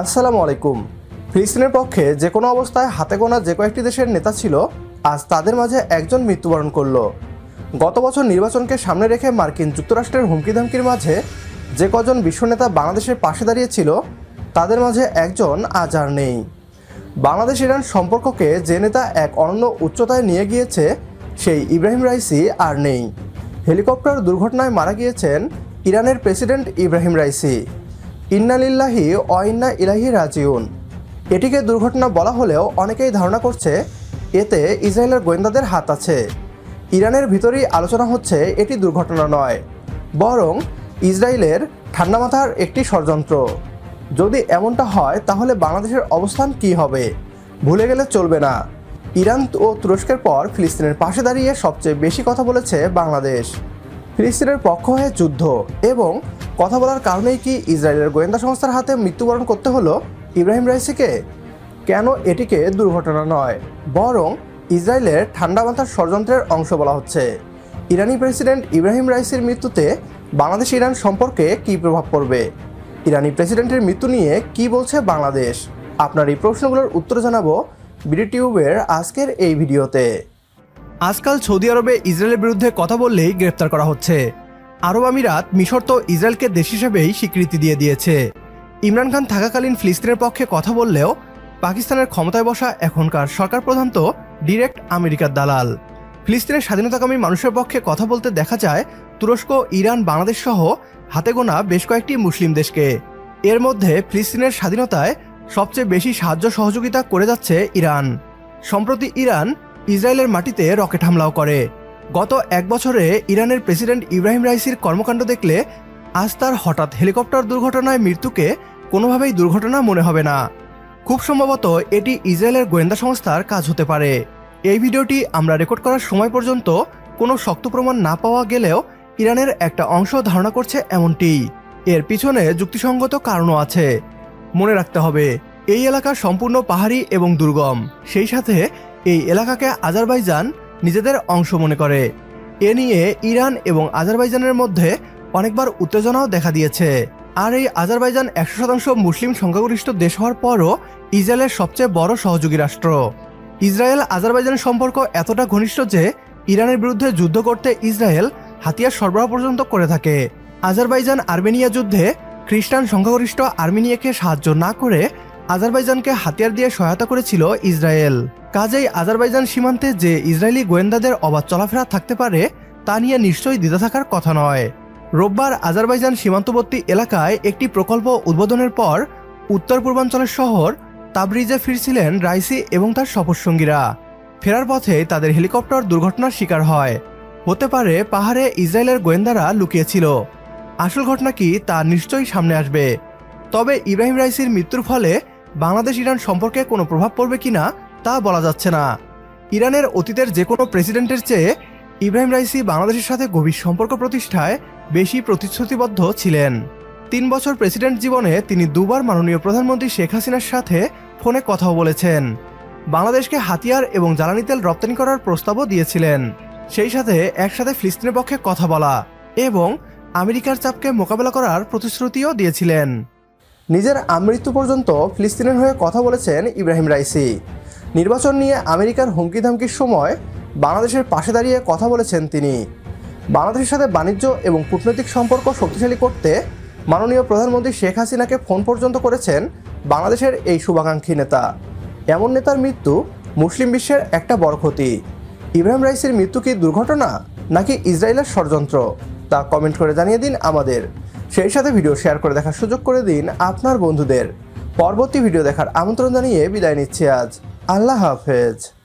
আসসালামু আলাইকুম। ফিলিস্তিনের পক্ষে যে কোনো অবস্থায় হাতে গোনা যে কয়েকটি দেশের নেতা ছিল, আজ তাদের মাঝে একজন মৃত্যুবরণ করল। গত বছর নির্বাচনকে সামনে রেখে মার্কিন যুক্তরাষ্ট্রের হুমকি ধামকির মাঝে যে কজন বিশ্বনেতা বাংলাদেশের পাশে দাঁড়িয়েছিল, তাদের মাঝে একজন আজ আর নেই। বাংলাদেশ ইরান সম্পর্ককে যে নেতা এক অনন্য উচ্চতায় নিয়ে গিয়েছে, সেই ইব্রাহিম রাইসি আর নেই। হেলিকপ্টার দুর্ঘটনায় মারা গিয়েছেন ইরানের প্রেসিডেন্ট ইব্রাহিম রাইসি। ইন্নালিল্লাহি অইন্না ইলাহি রাজিউন। এটিকে দুর্ঘটনা বলা হলেও অনেকেই ধারণা করছে এতে ইসরায়েলের গোয়েন্দাদের হাত আছে। ইরানের ভিতরেই আলোচনা হচ্ছে এটি দুর্ঘটনা নয়, বরং ইসরায়েলের ঠান্ডা মাথার একটি ষড়যন্ত্র। যদি এমনটা হয়, তাহলে বাংলাদেশের অবস্থান কি হবে? ভুলে গেলে চলবে না। ইরান ও তুরস্কের পর ফিলিস্তিনের পাশে দাঁড়িয়ে সবচেয়ে বেশি কথা বলেছে বাংলাদেশ। ফিলিস্তিনের পক্ষ হয়ে যুদ্ধ এবং কথা বলার কারণেই কি ইসরায়েলের গোয়েন্দা সংস্থার হাতে মৃত্যুবরণ করতে হলো ইব্রাহিম রাইসিকে? কেন এটিকে দুর্ঘটনা নয়? বরং ইসরায়েলের ঠান্ডা মাথার ষড়যন্ত্রের অংশ বলা হচ্ছে। ইরানি প্রেসিডেন্ট ইব্রাহিম রাইসির মৃত্যুতে বাংলাদেশ ইরান সম্পর্কে কী প্রভাব পড়বে? ইরানি প্রেসিডেন্টের মৃত্যু নিয়ে কি বলছে বাংলাদেশ? আপনার এই প্রশ্নগুলোর উত্তর জানাব বিডিটিউবের আজকের এই ভিডিওতে। আজকাল সৌদি আরবে ইসরায়েলের বিরুদ্ধে কথা বললেই গ্রেপ্তার করা হচ্ছে। আরব আমিরাত মিশর তো ইসরায়েলকে দেশ হিসেবেই স্বীকৃতি দিয়ে দিয়েছে। ইমরান খান থাকাকালীন ফিলিস্তিনের পক্ষে কথা বললেও পাকিস্তানের ক্ষমতায় বসা এখনকার সরকার প্রধান তো ডিরেক্ট আমেরিকার দালাল। ফিলিস্তিনের স্বাধীনতাকামী মানুষের পক্ষে কথা বলতে দেখা যায়, তুরস্ক, ইরান, বাংলাদেশ সহ হাতে গোনা বেশ কয়েকটি মুসলিম দেশকে। এর মধ্যে ফিলিস্তিনের স্বাধীনতায় সবচেয়ে বেশি সাহায্য সহযোগিতা করে যাচ্ছে ইরান। সম্প্রতি ইরান ইসরায়েলের মাটিতে রকেট হামলাও করে। গত এক বছরে ইরানের প্রেসিডেন্ট ইব্রাহিম রাইসির কর্মকাণ্ড দেখলে আজ তার হঠাৎ হেলিকপ্টার দুর্ঘটনায় মৃত্যুকে কোনোভাবেই দুর্ঘটনা মনে হবে না। খুব সম্ভবত এটি ইসরায়েলের গোয়েন্দা সংস্থার কাজ হতে পারে। এই ভিডিওটি আমরা রেকর্ড করার সময় পর্যন্ত কোনো শক্ত প্রমাণ না পাওয়া গেলেও ইরানের একটা অংশ ধারণা করছে এমনটি। এর পিছনে যুক্তিসঙ্গত কারণও আছে। মনে রাখতে হবে, এই এলাকা সম্পূর্ণ পাহাড়ি এবং দুর্গম। সেই সাথে এই এলাকাকে আজারবাইজান নিজেদের অংশ মনে করে। এ নিয়ে ইরান এবং আজারবাইজানের মধ্যে অনেকবার উত্তেজনাও দেখা দিয়েছে। আর এই আজারবাইজান একশো শতাংশ মুসলিম সংখ্যাগরিষ্ঠ দেশ হওয়ার পরও ইসরায়েলের সবচেয়ে বড় সহযোগী রাষ্ট্র। ইসরায়েল আজারবাইজানের সম্পর্ক এতটা ঘনিষ্ঠ যে ইরানের বিরুদ্ধে যুদ্ধ করতে ইসরায়েল হাতিয়ার সরবরাহ পর্যন্ত করে থাকে। আজারবাইজান আর্মেনিয়া যুদ্ধে খ্রিস্টান সংখ্যাগরিষ্ঠ আর্মেনিয়াকে সাহায্য না করে আজারবাইজানকে হাতিয়ার দিয়ে সহায়তা করেছিল ইসরায়েল। কাজেই আজারবাইজান সীমান্তে যে ইসরায়েলি গোয়েন্দাদের অবাধ চলাফেরা থাকতে পারে, তা নিয়ে নিশ্চয়ই দ্বিধা থাকার কথা নয়। রোববার আজারবাইজান সীমান্তবর্তী এলাকায় একটি প্রকল্প উদ্বোধনের পর উত্তর পূর্বাঞ্চলের শহর তাবরিজে ফিরছিলেন রাইসি এবং তার সফরসঙ্গীরা। ফেরার পথে তাদের হেলিকপ্টার দুর্ঘটনার শিকার হয়। হতে পারে পাহাড়ে ইসরায়েলের গোয়েন্দারা লুকিয়েছিল। আসল ঘটনা কি তা নিশ্চয়ই সামনে আসবে। তবে ইব্রাহিম রাইসির মৃত্যুর ফলে বাংলাদেশ ইরান সম্পর্কে কোনো প্রভাব পড়বে কিনা তা বলা যাচ্ছে না। ইরানের অতীতের যে কোনো প্রেসিডেন্টের চেয়ে ইব্রাহিম রাইসি বাংলাদেশের সাথে গভীর সম্পর্ক প্রতিষ্ঠায় বেশি প্রতিশ্রুতিবদ্ধ ছিলেন। তিন বছর প্রেসিডেন্ট জীবনে তিনি দুবার মাননীয় প্রধানমন্ত্রী শেখ হাসিনার সাথে ফোনে কথাও বলেছেন। বাংলাদেশকে হাতিয়ার এবং জ্বালানি তেল রপ্তানি করার প্রস্তাবও দিয়েছিলেন। সেই সাথে একসাথে ফিলিস্তিনের পক্ষে কথা বলা এবং আমেরিকার চাপকে মোকাবেলা করার প্রতিশ্রুতিও দিয়েছিলেন। নিজের আমৃত্যু পর্যন্ত ফিলিস্তিনের হয়ে কথা বলেছেন ইব্রাহিম রাইসি। নির্বাচন নিয়ে আমেরিকার হুমকি ধামকির সময় বাংলাদেশের পাশে দাঁড়িয়ে কথা বলেছেন তিনি। বাংলাদেশের সাথে বাণিজ্য এবং কূটনৈতিক সম্পর্ক শক্তিশালী করতে মাননীয় প্রধানমন্ত্রী শেখ হাসিনাকে ফোন পর্যন্ত করেছেন বাংলাদেশের এই শুভাকাঙ্ক্ষী নেতা। এমন নেতার মৃত্যু মুসলিম বিশ্বের একটা বড় ক্ষতি। ইব্রাহিম রাইসির মৃত্যু কি দুর্ঘটনা নাকি ইসরায়েলের ষড়যন্ত্র? তা কমেন্ট করে জানিয়ে দিন আমাদের। সেই সাথে ভিডিও শেয়ার করে দেখার সুযোগ করে দিন আপনার বন্ধুদের। পরবর্তী ভিডিও দেখার আমন্ত্রণ জানিয়ে বিদায় নিচ্ছি আজ। আল্লাহ হাফেজ।